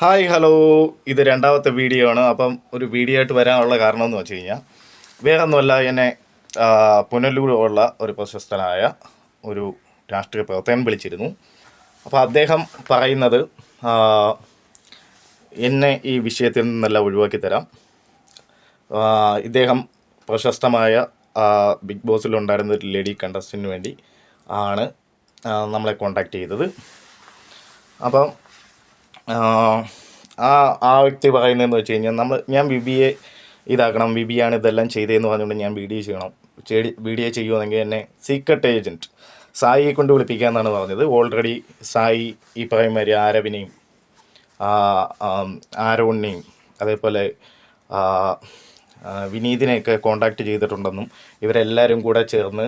Hi hello. ഇത് രണ്ടാമത്തെ video ആണ്. അപ്പം ഒരു വീഡിയോ ആയിട്ട് വരാനുള്ള കാരണം എന്ന് വെച്ച് കഴിഞ്ഞാൽ വേറെ ഒന്നുമല്ല എന്നെ പുനലൂരുള്ള ഒരു പ്രശസ്തനായ ഒരു രാഷ്ട്രീയ പ്രവർത്തകൻ വിളിച്ചിരുന്നു. അപ്പോൾ അദ്ദേഹം പറയുന്നത് എന്നെ ഈ വിഷയത്തിൽ നിന്നെല്ലാം ഒഴിവാക്കി തരാം. ഇദ്ദേഹം പ്രശസ്തമായ ബിഗ് ബോസിലുണ്ടായിരുന്ന ഒരു ലേഡി കണ്ടസ്റ്റന്റിന് വേണ്ടി ആണ് നമ്മളെ കോണ്ടാക്ട് ചെയ്തത്. അപ്പം ആ ആ വ്യക്തി പറയുന്നതെന്ന് വെച്ച് കഴിഞ്ഞാൽ നമ്മൾ ഞാൻ എ ഇതാക്കണം ആണ് ഇതെല്ലാം ചെയ്തതെന്ന് പറഞ്ഞുകൊണ്ട് ഞാൻ വീഡിയോ ചെയ്യണം. ചെയ്തി വീഡിയോ ചെയ്യുവാണെങ്കിൽ എന്നെ സീക്രട്ട് ഏജന്റ് സായിയെ കൊണ്ട് വിളിപ്പിക്കാമെന്നാണ് പറഞ്ഞത്. ഓൾറെഡി സായി ഈ പറയുമാതിരി ആരവിനെയും ആരോണിനെയും അതേപോലെ വിനീതിനെയൊക്കെ കോണ്ടാക്ട് ചെയ്തിട്ടുണ്ടെന്നും ഇവരെല്ലാവരും കൂടെ ചേർന്ന്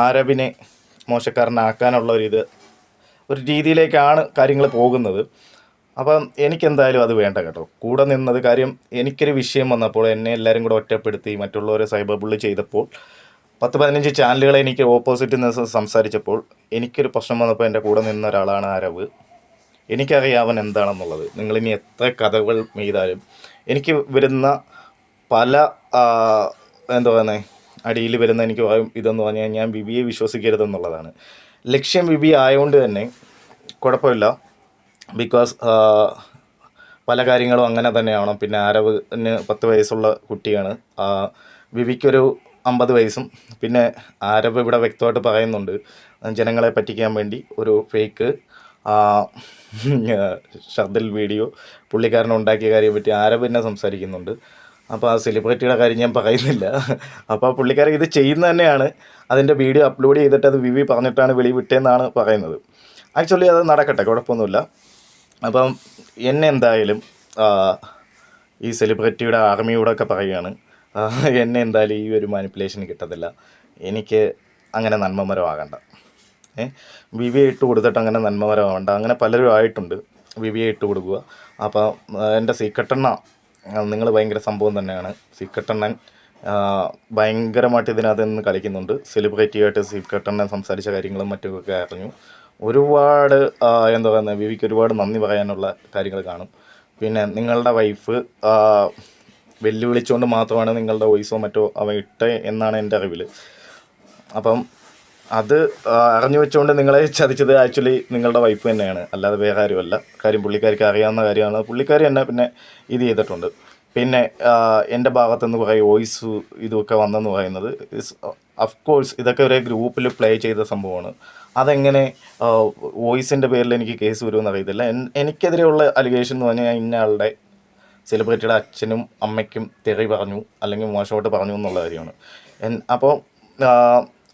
ആരവിനെ മോശക്കാരനാക്കാനുള്ള ഒരു ഇത് ഒരു രീതിയിലേക്കാണ് കാര്യങ്ങൾ പോകുന്നത്. അപ്പം എനിക്കെന്തായാലും അത് വേണ്ട കേട്ടോ. കൂടെ നിന്നത് കാര്യം എനിക്കൊരു വിഷയം വന്നപ്പോൾ എന്നെ എല്ലാവരും കൂടെ ഒറ്റപ്പെടുത്തി മറ്റുള്ളവരെ സൈബർ ബുള്ളി ചെയ്തപ്പോൾ പത്ത് പതിനഞ്ച് ചാനലുകളെ എനിക്ക് ഓപ്പോസിറ്റ് നിന്ന് സംസാരിച്ചപ്പോൾ എനിക്കൊരു പ്രശ്നം വന്നപ്പോൾ എന്റെ കൂടെ നിന്ന ഒരാളാണ് അരവ് എനിക്കറിയാം അവൻ എന്താണെന്നുള്ളത്. നിങ്ങളിനി എത്ര കഥകൾ മെയ്താലും എനിക്ക് വരുന്ന പല എന്താ പറയുന്നത് അടിയിൽ വരുന്ന എനിക്ക് ഇതെന്ന് പറഞ്ഞാൽ ഞാൻ വിവിയെ വിശ്വസിക്കരുതെന്നുള്ളതാണ്. ലക്ഷ്യം വിപി ആയതുകൊണ്ട് തന്നെ കുഴപ്പമില്ല. ബിക്കോസ് പല കാര്യങ്ങളും അങ്ങനെ തന്നെയാണ്. പിന്നെ ആരവിന് പത്ത് വയസ്സുള്ള കുട്ടിയാണ്. ആ, ബിബിക്കൊരു അമ്പത് വയസ്സും. പിന്നെ ആരവ് ഇവിടെ വ്യക്തമായിട്ട് പറയുന്നുണ്ട്. ജനങ്ങളെ പറ്റിക്കാൻ വേണ്ടി ഒരു ഫേക്ക് ഷർദിൽ വീഡിയോ പുള്ളിക്കാരൻ ഉണ്ടാക്കിയ കാര്യം പറ്റി ആരവ് തന്നെ സംസാരിക്കുന്നുണ്ട്. അപ്പോൾ ആ സെലിബ്രിറ്റിയുടെ കാര്യം ഞാൻ പറയുന്നില്ല. അപ്പോൾ പുള്ളിക്കാരൻ ഇത് ചെയ്യുന്ന തന്നെയാണ്. അതിന്റെ വീഡിയോ അപ്ലോഡ് ചെയ്തിട്ട് അത് വിവി പറഞ്ഞിട്ടാണ് വെളി വിട്ടേന്നാണ് പറയുന്നത്. ആക്ച്വലി അത് നടക്കട്ടെ കുഴപ്പമൊന്നുമില്ല. അപ്പം എന്നെ എന്തായാലും ഈ സെലിബ്രിറ്റിയുടെ ആർമിയോടൊക്കെ പറയുകയാണ്. എന്നെ എന്തായാലും ഈ ഒരു മാനിപ്പുലേഷൻ കിട്ടത്തില്ല. എനിക്ക് അങ്ങനെ നന്മമരമാകണ്ട. ഏ വി വി ഇട്ട് കൊടുത്തിട്ട് അങ്ങനെ നന്മമരമാവണ്ട അങ്ങനെ പലരും ആയിട്ടുണ്ട് വി വി ഇട്ട് കൊടുക്കുക. അപ്പോൾ എന്റെ സീക്രട്ടെണ്ണ നിങ്ങൾ ഭയങ്കര സംഭവം തന്നെയാണ്. സീക്രട്ടെണ്ണൻ ആ, ഭയങ്കരമായിട്ട് ഇതിനകത്ത് നിന്ന് കളിക്കുന്നുണ്ട്. സെലിബ്രിറ്റിയായിട്ട് സീഫ് കട്ടണ്ണൻ സംസാരിച്ച കാര്യങ്ങളും മറ്റുമൊക്കെ അറിഞ്ഞു. ഒരുപാട് എന്താ പറയുന്നത് വിവിക്ക് ഒരുപാട് നന്ദി പറയാനുള്ള കാര്യങ്ങൾ കാണും. പിന്നെ നിങ്ങളുടെ വൈഫ് വെല്ലുവിളിച്ചുകൊണ്ട് മാത്രമാണ് നിങ്ങളുടെ വോയിസോ മറ്റോ അവ ഇട്ട എന്നാണ് എന്റെ അറിവിൽ അപ്പം അത് അറിഞ്ഞു വെച്ചുകൊണ്ട് നിങ്ങളെ ചതിച്ചത് ആക്ച്വലി നിങ്ങളുടെ വൈഫ് തന്നെയാണ്. അല്ലാതെ വേറെ ആരുമല്ല. കാര്യം പുള്ളിക്കാർക്ക് അറിയാവുന്ന കാര്യമാണ്. പുള്ളിക്കാർ തന്നെ പിന്നെ ഇത് ചെയ്തിട്ടുണ്ട്. പിന്നെ എന്റെ ഭാഗത്തുനിന്ന് കുറേ വോയിസ് ഇതൊക്കെ വന്നെന്ന് പറയുന്നത്. അഫ് കോഴ്സ് ഇതൊക്കെ ഒരേ ഗ്രൂപ്പിൽ പ്ലേ ചെയ്ത സംഭവമാണ്. അതെങ്ങനെ വോയിസിന്റെ പേരിൽ എനിക്ക് കേസ് വരുമെന്ന് അറിയത്തില്ല എനിക്കെതിരെയുള്ള അലിഗേഷൻ എന്ന് പറഞ്ഞാൽ ഇന്ന ആളുടെ സെലിബ്രിറ്റിയുടെ അച്ഛനും അമ്മയ്ക്കും തെറി പറഞ്ഞു അല്ലെങ്കിൽ മോശമായിട്ട് പറഞ്ഞു എന്നുള്ള കാര്യമാണ്. അപ്പോൾ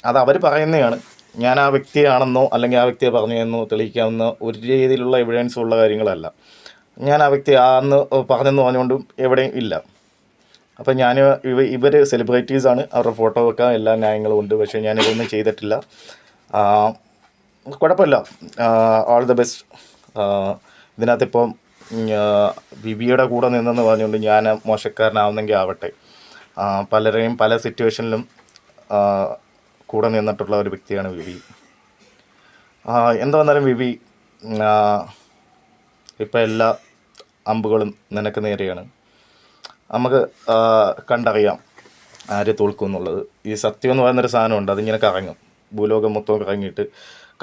അത് അവർ പറയുന്നതാണ്. ഞാൻ ആ വ്യക്തിയാണെന്നോ അല്ലെങ്കിൽ ആ വ്യക്തിയെ പറഞ്ഞു എന്നോ തെളിയിക്കാവുന്ന ഒരു രീതിയിലുള്ള എവിഡൻസ് ഉള്ള കാര്യങ്ങളല്ല. ഞാൻ ആ വ്യക്തി അന്ന് പറഞ്ഞെന്ന് പറഞ്ഞുകൊണ്ടും എവിടെയും ഇല്ല. അപ്പം ഞാൻ ഇവ ഇവർ സെലിബ്രിറ്റീസാണ് അവരുടെ ഫോട്ടോ വെക്കാൻ എല്ലാ ന്യായങ്ങളും ഉണ്ട്. പക്ഷേ ഞാനിതൊന്നും ചെയ്തിട്ടില്ല. കുഴപ്പമില്ല. ഓൾ ദ ബെസ്റ്റ് ഇതിനകത്ത് ഇപ്പം ബിബിയുടെ കൂടെ നിന്നെന്ന് പറഞ്ഞുകൊണ്ട് ഞാൻ മോശക്കാരനാവുന്നെങ്കിൽ ആവട്ടെ. പലരെയും പല സിറ്റുവേഷനിലും കൂടെ നിന്നിട്ടുള്ള ഒരു വ്യക്തിയാണ് ബിബി എന്താ വന്നാലും വിവി ഇപ്പം എല്ലാ അമ്പുകളും നിനക്ക് നേരെയാണ്. നമുക്ക് കണ്ടറിയാം ആര് തോൽക്കും എന്നുള്ളത്. ഈ സത്യം എന്ന് പറയുന്നൊരു സാധനമുണ്ട് അതിങ്ങനെ കറങ്ങും. ഭൂലോകം മൊത്തം കറങ്ങിയിട്ട്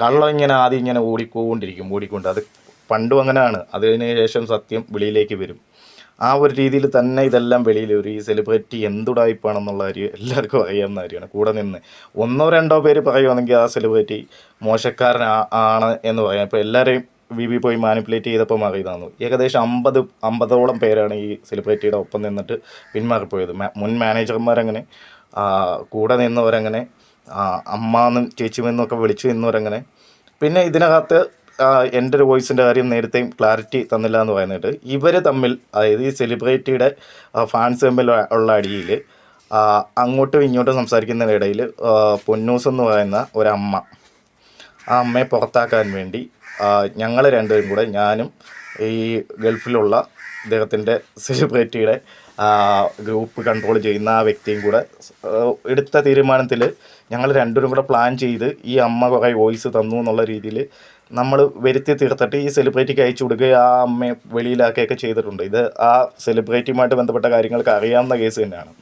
കള്ളം ഇങ്ങനെ ആദ്യം ഇങ്ങനെ ഓടിക്കൊണ്ടിരിക്കും ഓടിക്കൊണ്ട്. അത് പണ്ടും അങ്ങനെയാണ്. അതിന് ശേഷം സത്യം വെളിയിലേക്ക് വരും. ആ ഒരു രീതിയിൽ തന്നെ ഇതെല്ലാം വെളിയിൽ ഒരു ഈ സെലിബ്രിറ്റി എന്തുടായ്പാണെന്നുള്ള കാര്യം എല്ലാവർക്കും അറിയാവുന്ന കാര്യമാണ്. കൂടെ നിന്ന് ഒന്നോ രണ്ടോ പേര് പറയുവാണെങ്കിൽ ആ സെലിബ്രിറ്റി ആണ് എന്ന് പറയാം. ഇപ്പോൾ എല്ലാവരെയും വി ബി പോയി മാനിപ്പുലേറ്റ് ചെയ്തപ്പോൾ മാറിയതാണ് ഏകദേശം അമ്പത് അമ്പതോളം പേരാണ് ഈ സെലിബ്രിറ്റിയുടെ ഒപ്പം നിന്നിട്ട് പിന്മാറിപ്പോയത്. മുൻ മാനേജർമാരങ്ങനെ കൂടെ നിന്നവരങ്ങനെ ആ, അമ്മാന്നും ചേച്ചിമെന്നൊക്കെ വിളിച്ചു നിന്നവരങ്ങനെ. പിന്നെ ഇതിനകത്ത് എന്റെ ഒരു വോയിസിന്റെ കാര്യം നേരത്തെയും ക്ലാരിറ്റി തന്നില്ല എന്ന് പറയുന്നിട്ട് ഇവർ തമ്മിൽ അതായത് ഈ സെലിബ്രിറ്റിയുടെ ഫാൻസ് തമ്മിൽ ഉള്ള അടിയിൽ അങ്ങോട്ടും ഇങ്ങോട്ടും സംസാരിക്കുന്നതിനിടയിൽ പൊന്നൂസ് എന്ന് പറയുന്ന ഒരമ്മ ആ അമ്മയെ പുറത്താക്കാൻ വേണ്ടി ഞങ്ങൾ രണ്ടുപേരും കൂടെ ഞാനും ഈ ഗൾഫിലുള്ള ഇദ്ദേഹത്തിന്റെ സെലിബ്രിറ്റിയുടെ ഗ്രൂപ്പ് കൺട്രോൾ ചെയ്യുന്ന ആ വ്യക്തിയും കൂടെ എടുത്ത തീരുമാനത്തിൽ ഞങ്ങൾ രണ്ടുപേരും കൂടെ പ്ലാൻ ചെയ്ത് ഈ അമ്മ കുറേ വോയിസ് തന്നു എന്നുള്ള രീതിയിൽ നമ്മൾ വരുത്തി തീർത്തിട്ട് ഈ സെലിബ്രിറ്റിക്ക് അയച്ചു കൊടുക്കുകയും ആ അമ്മയെ വെളിയിലാക്കുകയൊക്കെ ചെയ്തിട്ടുണ്ട്. ഇത് ആ സെലിബ്രിറ്റിയുമായിട്ട് ബന്ധപ്പെട്ട കാര്യങ്ങൾക്ക് അറിയാവുന്ന കേസ് തന്നെയാണ്.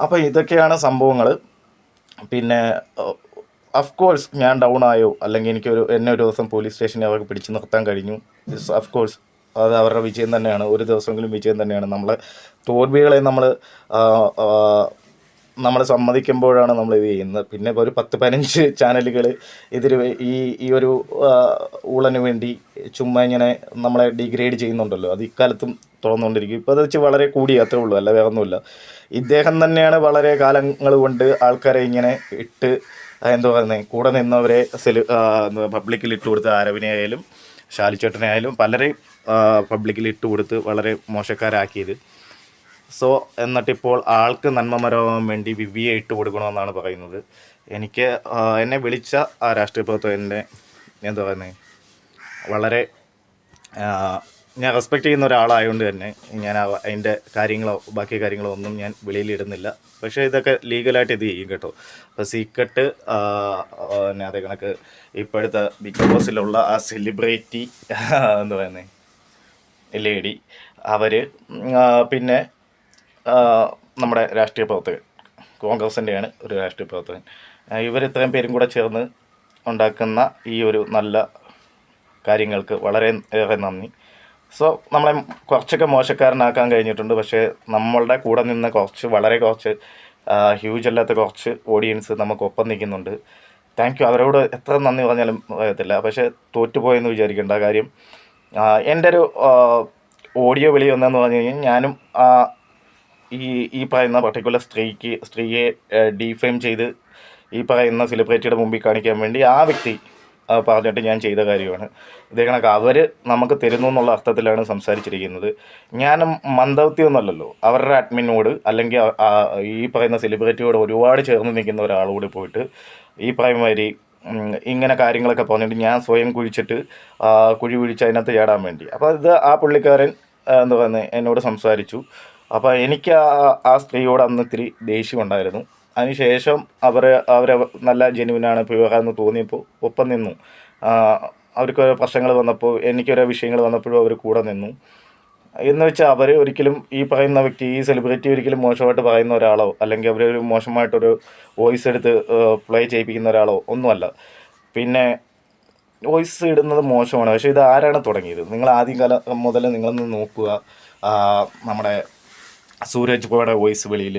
അപ്പോൾ ഇതൊക്കെയാണ് സംഭവങ്ങൾ പിന്നെ അഫ് കോഴ്സ് ഞാൻ ഡൗൺ ആയോ? അല്ലെങ്കിൽ എനിക്കൊരു എന്നെ ഒരു ദിവസം പോലീസ് സ്റ്റേഷനിൽ അവർക്ക് പിടിച്ചു നിർത്താൻ കഴിഞ്ഞു. അഫ് കോഴ്സ് അത് അവരുടെ വിജയം തന്നെയാണ്. ഒരു ദിവസമെങ്കിലും വിജയം തന്നെയാണ്. നമ്മളെ തോൽവികളെ നമ്മൾ നമ്മൾ സമ്മതിക്കുമ്പോഴാണ് നമ്മൾ ഇത് ചെയ്യുന്നത്. പിന്നെ ഒരു പത്ത് പതിനഞ്ച് ചാനലുകൾ ഇതിന് ഈ ഈ ഒരു ഊളന് വേണ്ടി ചുമ്മാ ഇങ്ങനെ നമ്മളെ ഡിഗ്രേഡ് ചെയ്യുന്നുണ്ടല്ലോ. അത് ഇക്കാലത്തും തുറന്നുകൊണ്ടിരിക്കും ഇപ്പോൾ അത് വെച്ച് വളരെ കൂടി അത്രേ ഉള്ളൂ. അല്ല വേറൊന്നുമില്ല. ഇദ്ദേഹം തന്നെയാണ് വളരെ കാലങ്ങൾ കൊണ്ട് ആൾക്കാരെ ഇങ്ങനെ ഇട്ട് എന്താ പറയുന്നത് കൂടെ നിന്നവരെ സെലു പബ്ലിക്കിൽ ഇട്ട് കൊടുത്ത ആരവിനെ ആയാലും ഷാലിച്ചേട്ടനെ ആയാലും പലരെയും പബ്ലിക്കിൽ ഇട്ട് കൊടുത്ത് വളരെ മോശക്കാരാക്കിയത്. സോ എന്നിട്ടിപ്പോൾ ആൾക്ക് നന്മ മരവാൻ വേണ്ടി വിവിയെ ഇട്ട് കൊടുക്കണമെന്നാണ് പറയുന്നത്. എനിക്ക് എന്നെ വിളിച്ച ആ രാഷ്ട്രീയ പ്രവർത്തകന്റെ എന്താ പറയുന്നത് വളരെ ഞാൻ റെസ്പെക്റ്റ് ചെയ്യുന്ന ഒരാളായതുകൊണ്ട് തന്നെ ഞാൻ അതിന്റെ കാര്യങ്ങളോ ബാക്കി കാര്യങ്ങളോ ഒന്നും ഞാൻ വെളിയിലിടുന്നില്ല. പക്ഷേ ഇതൊക്കെ ലീഗലായിട്ട് ഇത് ചെയ്യും കേട്ടോ. അപ്പോൾ സീക്രട്ട് പിന്നെ അതേ കണക്ക് ഇപ്പോഴത്തെ ബിഗ് ബോസിലുള്ള ആ സെലിബ്രിറ്റി എന്ന് പറയുന്നത് ലേഡി അവർ പിന്നെ നമ്മുടെ രാഷ്ട്രീയ പ്രവർത്തകൻ കോൺഗ്രസിന്റെയാണ് ഒരു രാഷ്ട്രീയ പ്രവർത്തകൻ. ഇവർ ഇത്രയും പേരും കൂടെ ചേർന്ന് ഉണ്ടാക്കുന്ന ഈ ഒരു നല്ല കാര്യങ്ങൾക്ക് വളരെ ഏറെ നന്ദി. സോ നമ്മളെ കുറച്ചൊക്കെ മോശക്കാരനാക്കാൻ കഴിഞ്ഞിട്ടുണ്ട്. പക്ഷേ നമ്മളുടെ കൂടെ നിന്ന് കുറച്ച് വളരെ കുറച്ച് ഹ്യൂജ് അല്ലാത്ത കുറച്ച് ഓഡിയൻസ് നമുക്കൊപ്പം നിൽക്കുന്നുണ്ട്. താങ്ക് യു അവരോട് എത്ര നന്ദി പറഞ്ഞാലും പറയത്തില്ല പക്ഷേ തോറ്റുപോയെന്ന് വിചാരിക്കേണ്ട കാര്യം എന്റെ ഒരു ഓഡിയോ വിളി വന്നതെന്ന് പറഞ്ഞു കഴിഞ്ഞാൽ ഞാനും ഈ ഈ പറയുന്ന പർട്ടിക്കുലർ സ്ത്രീക്ക് സ്ത്രീയെ ഡീഫെയിം ചെയ്ത് ഈ പറയുന്ന സെലിബ്രിറ്റിയുടെ മുമ്പിൽ കാണിക്കാൻ വേണ്ടി ആ വ്യക്തി പറഞ്ഞിട്ട് ഞാൻ ചെയ്ത കാര്യമാണ്. ഇതേ കണക്ക് അവർ നമുക്ക് തരുന്നു എന്നുള്ള അർത്ഥത്തിലാണ് സംസാരിച്ചിരിക്കുന്നത്. ഞാൻ മന്ദവത്യമൊന്നുമല്ലല്ലോ അവരുടെ അഡ്മിനോട് അല്ലെങ്കിൽ ഈ പറയുന്ന സെലിബ്രിറ്റിയോട് ഒരുപാട് ചേർന്ന് നിൽക്കുന്ന ഒരാളോട് പോയിട്ട് ഈ പറയുന്ന ഇങ്ങനെ കാര്യങ്ങളൊക്കെ പറഞ്ഞിട്ട് ഞാൻ സ്വയം കുഴിച്ചിട്ട് കുഴി കുഴിച്ച് അതിനകത്ത് ചാടാൻ വേണ്ടി. അപ്പോൾ ഇത് ആ പുള്ളിക്കാരൻ എന്താ പറയുന്നത് എന്നോട് സംസാരിച്ചു. അപ്പോൾ എനിക്ക് ആ സ്ത്രീയോട് അന്ന് ഇത്തിരി ദേഷ്യമുണ്ടായിരുന്നു അതിനുശേഷം അവർ അവർ നല്ല ജെനുവിനാണ് എന്ന് തോന്നിയപ്പോൾ ഒപ്പം നിന്നു. അവർക്ക് ഓരോ പ്രശ്നങ്ങൾ വന്നപ്പോൾ എനിക്കൊരോ വിഷയങ്ങൾ വന്നപ്പോഴും അവർ കൂടെ നിന്നു. എന്ന് വെച്ചാൽ അവർ ഒരിക്കലും ഈ പറയുന്ന വ്യക്തി ഈ സെലിബ്രിറ്റി ഒരിക്കലും മോശമായിട്ട് പറയുന്ന ഒരാളോ അല്ലെങ്കിൽ അവരൊരു മോശമായിട്ടൊരു വോയിസ് എടുത്ത് പ്ലേ ചെയ്യിപ്പിക്കുന്ന ഒരാളോ ഒന്നുമല്ല. പിന്നെ വോയിസ് ഇടുന്നത് മോശമാണ്. പക്ഷേ ഇത് ആരാണ് തുടങ്ങിയത്? നിങ്ങൾ ആദ്യം കാല മുതൽ നിങ്ങളൊന്ന് നോക്കുക. നമ്മുടെ സൂരജ് പോയുടെ വോയിസ് വെളിയിൽ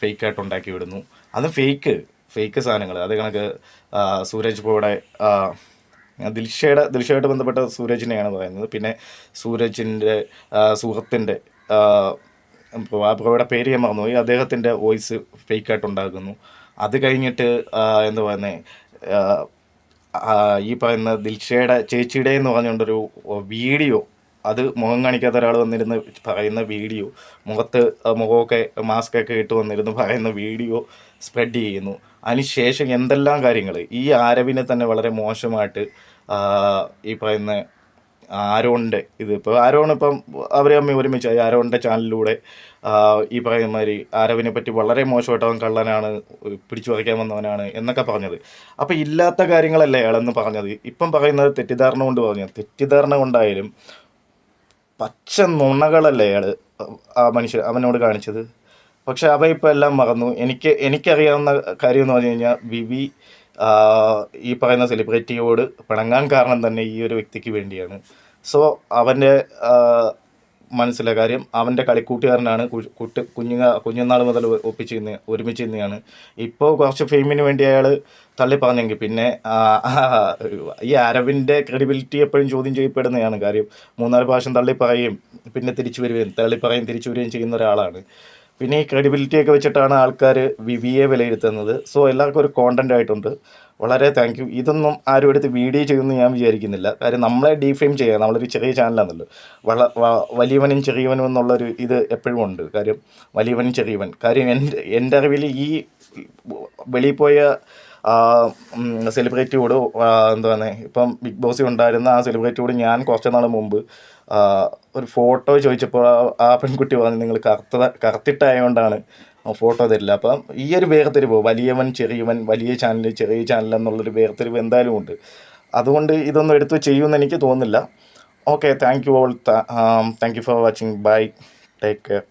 ഫേക്കായിട്ട് ഉണ്ടാക്കി വിടുന്നു. അത് ഫേക്ക് ഫേക്ക് സാധനങ്ങൾ അത് കണക്ക് സൂരജ് പോയുടെ ദിൽഷയുടെ ദിൽഷയായിട്ട് ബന്ധപ്പെട്ട സൂരജിനെയാണ് പറയുന്നത്. പിന്നെ സൂരജിന്റെ സുഹൃത്തിന്റെ ഇപ്പോൾ പേര് ഞാൻ മറന്നുപോയി. അദ്ദേഹത്തിന്റെ വോയിസ് ഫേക്കായിട്ട് ഉണ്ടാക്കുന്നു അത് കഴിഞ്ഞിട്ട് എന്താ പറയുന്നത് ഈ പറയുന്ന ദിൽഷയുടെ ചേച്ചിയുടെ എന്ന് പറഞ്ഞുകൊണ്ടൊരു വീഡിയോ അത് മുഖം കാണിക്കാത്ത ഒരാൾ വന്നിരുന്ന് പറയുന്ന വീഡിയോ മുഖത്ത് മുഖമൊക്കെ മാസ്ക് ഒക്കെ ഇട്ട് വന്നിരുന്ന് പറയുന്ന വീഡിയോ സ്പ്രെഡ് ചെയ്യുന്നു. അതിനുശേഷം എന്തെല്ലാം കാര്യങ്ങൾ ഈ ആരവിനെ തന്നെ വളരെ മോശമായിട്ട് ഈ പറയുന്ന ആരോണിന്റെ ഇത് ഇപ്പോൾ ആരോൺ അവർ തമ്മിൽ ഒരുമിച്ചായി ആരോണിന്റെ ചാനലിലൂടെ ഈ പറയുന്ന മാതിരി ആരവിനെ പറ്റി വളരെ മോശമായിട്ട് അവൻ കള്ളനാണ് പിടിച്ചു പറിക്കാൻ വന്നവനാണ് എന്നൊക്കെ പറഞ്ഞത്. അപ്പോൾ ഇല്ലാത്ത കാര്യങ്ങളല്ലേ അയാളെന്ന് പറഞ്ഞത്? ഇപ്പം പറയുന്നത് തെറ്റിദ്ധാരണ കൊണ്ട് പറഞ്ഞു തെറ്റിദ്ധാരണ കൊണ്ടായാലും പച്ച നുണകളല്ലേ അയാൾ ആ മനുഷ്യൻ അവനോട് കാണിച്ചത്. പക്ഷെ അവ ഇപ്പോൾ എല്ലാം മറന്നു. എനിക്ക് എനിക്കറിയാവുന്ന കാര്യം എന്ന് പറഞ്ഞു കഴിഞ്ഞാൽ ആ, ഈ പറയുന്ന സെലിബ്രിറ്റിയോട് പിണങ്ങാൻ കാരണം തന്നെ ഈ ഒരു വ്യക്തിക്ക് വേണ്ടിയാണ്. സോ അവന്റെ മനസ്സിലെ കാര്യം അവന്റെ കളിക്കൂട്ടുകാരനാണ് കുട്ടി കുഞ്ഞുങ്ങ കുഞ്ഞുനാൾ മുതൽ ഒപ്പിച്ച് നിന്ന് ഒരുമിച്ച് നിന്നെയാണ് ഇപ്പോൾ കുറച്ച് ഫെയിമിന് വേണ്ടി അയാൾ തള്ളി പറഞ്ഞെങ്കിൽ പിന്നെ ഈ അരവിന്റെ ക്രെഡിബിലിറ്റി എപ്പോഴും ചോദ്യം ചെയ്യപ്പെടുന്നതാണ് കാര്യം. മൂന്നാൽ പ്രാവശ്യം തള്ളി പറയുകയും പിന്നെ തിരിച്ചു വരികയും തള്ളി പറയുകയും തിരിച്ചു വരികയും ചെയ്യുന്ന ഒരാളാണ്. പിന്നെ ഈ ക്രെഡിബിലിറ്റി ഒക്കെ വെച്ചിട്ടാണ് ആൾക്കാർ വിവിയെ വിലയിരുത്തുന്നത്. സോ എല്ലാവർക്കും ഒരു കോണ്ടന്റ് ആയിട്ടുണ്ട്. വളരെ താങ്ക് യു ഇതൊന്നും ആരും എടുത്ത് വീഡിയോ ചെയ്യുമെന്ന് ഞാൻ വിചാരിക്കുന്നില്ല. കാര്യം നമ്മളെ ഡീഫെയിം ചെയ്യുക നമ്മളൊരു ചെറിയ ചാനലാണല്ലോ വള വലിയവനും ചെറിയവനും എന്നുള്ളൊരു ഇത് എപ്പോഴും ഉണ്ട്. കാര്യം വലിയവനും ചെറിയവൻ. കാര്യം എന്റെ എന്റെ അറിവിൽ ഈ വെളിയിൽ പോയ സെലിബ്രിറ്റിയോട് എന്താ പറയുക ഇപ്പം ബിഗ് ബോസിൽ ഉണ്ടായിരുന്ന ആ സെലിബ്രിറ്റിയോട് ഞാൻ കുറച്ച് നാൾ മുമ്പ് ഒരു ഫോട്ടോ ചോദിച്ചപ്പോൾ ആ- പെൺകുട്ടി പറഞ്ഞു നിങ്ങൾ കറുത്ത കറുത്തിട്ടായതുകൊണ്ടാണ് ഫോട്ടോ തരില്ല. അപ്പം ഈ ഒരു വേർതിരിവ് വലിയവൻ ചെറിയവൻ വലിയ ചാനൽ ചെറിയ ചാനൽ എന്നുള്ളൊരു വേർതിരിവ് എന്തായാലും ഉണ്ട്. അതുകൊണ്ട് ഇതൊന്നും എടുത്ത് ചെയ്യുമെന്ന് എനിക്ക് തോന്നുന്നില്ല. Okay thank you all thank you for watching bye take care